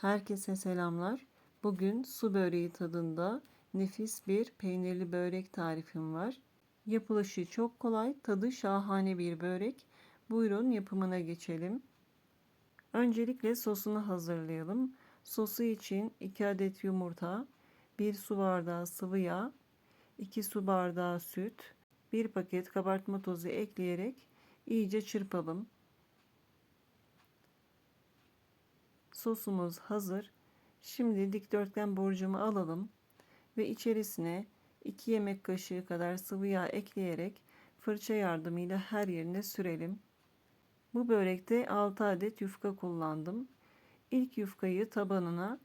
Herkese selamlar. Bugün su böreği tadında nefis bir peynirli börek tarifim var. Yapılışı çok kolay, tadı şahane bir börek. Buyurun yapımına geçelim. Öncelikle sosunu hazırlayalım. Sosu için 2 adet yumurta, 1 su bardağı sıvı yağ, 2 su bardağı süt, 1 paket kabartma tozu ekleyerek iyice çırpalım. Sosumuz hazır. Şimdi dikdörtgen borcumu alalım ve içerisine 2 yemek kaşığı kadar sıvı yağ ekleyerek fırça yardımıyla her yerine sürelim. Bu börekte 6 adet yufka kullandım. İlk yufkayı tabanına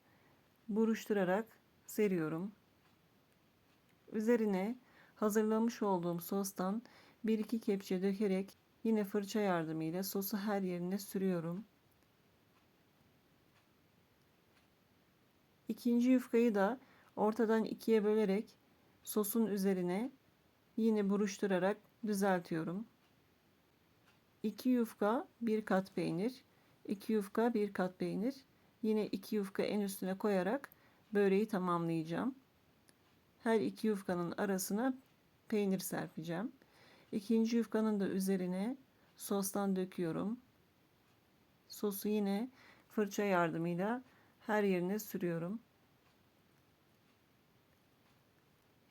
buruşturarak seriyorum. Üzerine hazırlamış olduğum sostan 1-2 kepçe dökerek yine fırça yardımıyla sosu her yerine sürüyorum. İkinci yufkayı da ortadan ikiye bölerek sosun üzerine yine buruşturarak düzeltiyorum. 2 yufka bir kat peynir, 2 yufka bir kat peynir, yine 2 yufka en üstüne koyarak böreği tamamlayacağım. Her iki yufkanın arasına peynir serpeceğim. İkinci yufkanın da üzerine sostan döküyorum. Sosu yine fırça yardımıyla her yerine sürüyorum.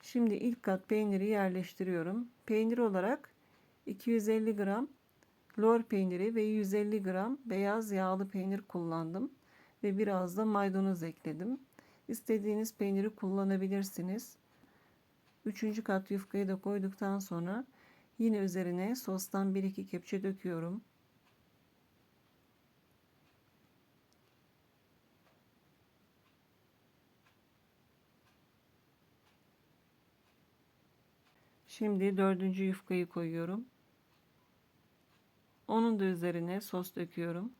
Şimdi ilk kat peyniri yerleştiriyorum. Peynir olarak 250 gram lor peyniri ve 150 gram beyaz yağlı peynir kullandım ve biraz da maydanoz ekledim. İstediğiniz peyniri kullanabilirsiniz. Üçüncü kat yufkayı da koyduktan sonra yine üzerine sostan 1-2 kepçe döküyorum. Şimdi dördüncü yufkayı koyuyorum. Onun da üzerine sos döküyorum.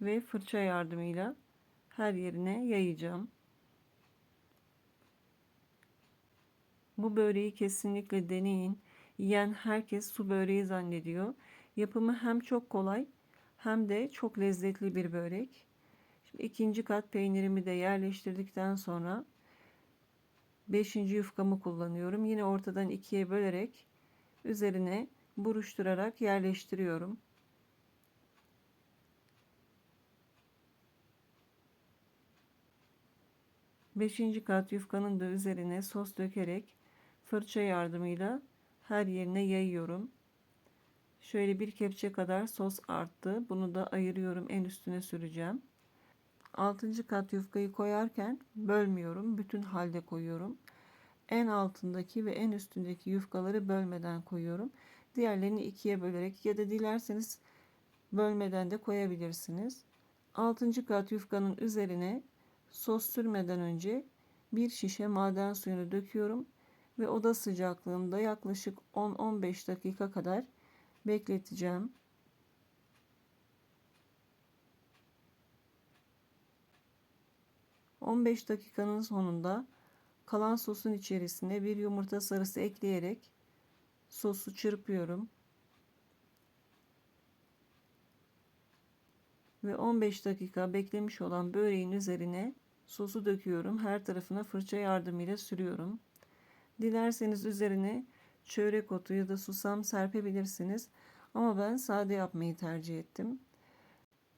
Ve fırça yardımıyla her yerine yayacağım. Bu böreği kesinlikle deneyin. Yiyen herkes su böreği zannediyor. Yapımı hem çok kolay hem de çok lezzetli bir börek. Şimdi ikinci kat peynirimi de yerleştirdikten sonra Beşinci yufkamı kullanıyorum. Yine ortadan ikiye bölerek üzerine buruşturarak yerleştiriyorum. Beşinci kat yufkanın da üzerine sos dökerek fırça yardımıyla her yerine yayıyorum. Şöyle bir kepçe kadar sos arttı. Bunu da ayırıyorum. En üstüne süreceğim. Altıncı kat yufkayı koyarken bölmüyorum. Bütün halde koyuyorum. En altındaki ve en üstündeki yufkaları bölmeden koyuyorum. Diğerlerini ikiye bölerek ya da dilerseniz bölmeden de koyabilirsiniz. Altıncı kat yufkanın üzerine sos sürmeden önce bir şişe maden suyunu döküyorum ve oda sıcaklığında yaklaşık 10-15 dakika kadar bekleteceğim. 15 dakikanın sonunda kalan sosun içerisine bir yumurta sarısı ekleyerek sosu çırpıyorum. Ve 15 dakika beklemiş olan böreğin üzerine sosu döküyorum. Her tarafına fırça yardımıyla sürüyorum. Dilerseniz üzerine çörek otu ya da susam serpebilirsiniz. Ama ben sade yapmayı tercih ettim.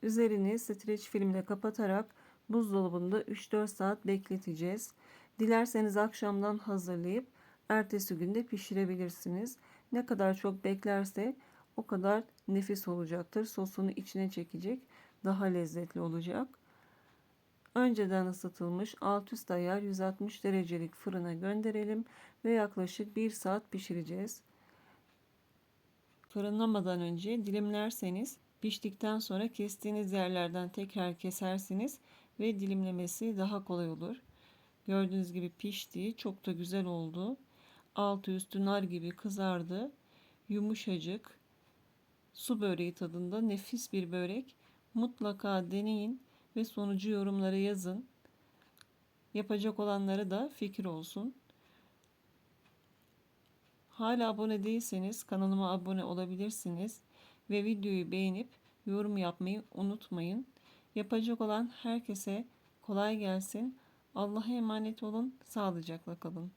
Üzerini streç filmle kapatarak buzdolabında 3-4 saat bekleteceğiz. Dilerseniz akşamdan hazırlayıp ertesi günde pişirebilirsiniz. Ne kadar çok beklerse o kadar nefis olacaktır. Sosunu içine çekecek. Daha lezzetli olacak. Önceden ısıtılmış alt üst ayar 160 derecelik fırına gönderelim ve yaklaşık 1 saat pişireceğiz. Fırınlamadan önce dilimlerseniz piştikten sonra kestiğiniz yerlerden tekrar kesersiniz ve dilimlemesi daha kolay olur. Gördüğünüz gibi pişti. Çok da güzel oldu. Altı üstü nar gibi kızardı. Yumuşacık. Su böreği tadında nefis bir börek. Mutlaka deneyin ve sonucu yorumlara yazın. Yapacak olanlara da fikir olsun. Hala abone değilseniz kanalıma abone olabilirsiniz ve videoyu beğenip yorum yapmayı unutmayın. Yapacak olan herkese kolay gelsin. Allah'a emanet olun. Sağlıcakla kalın.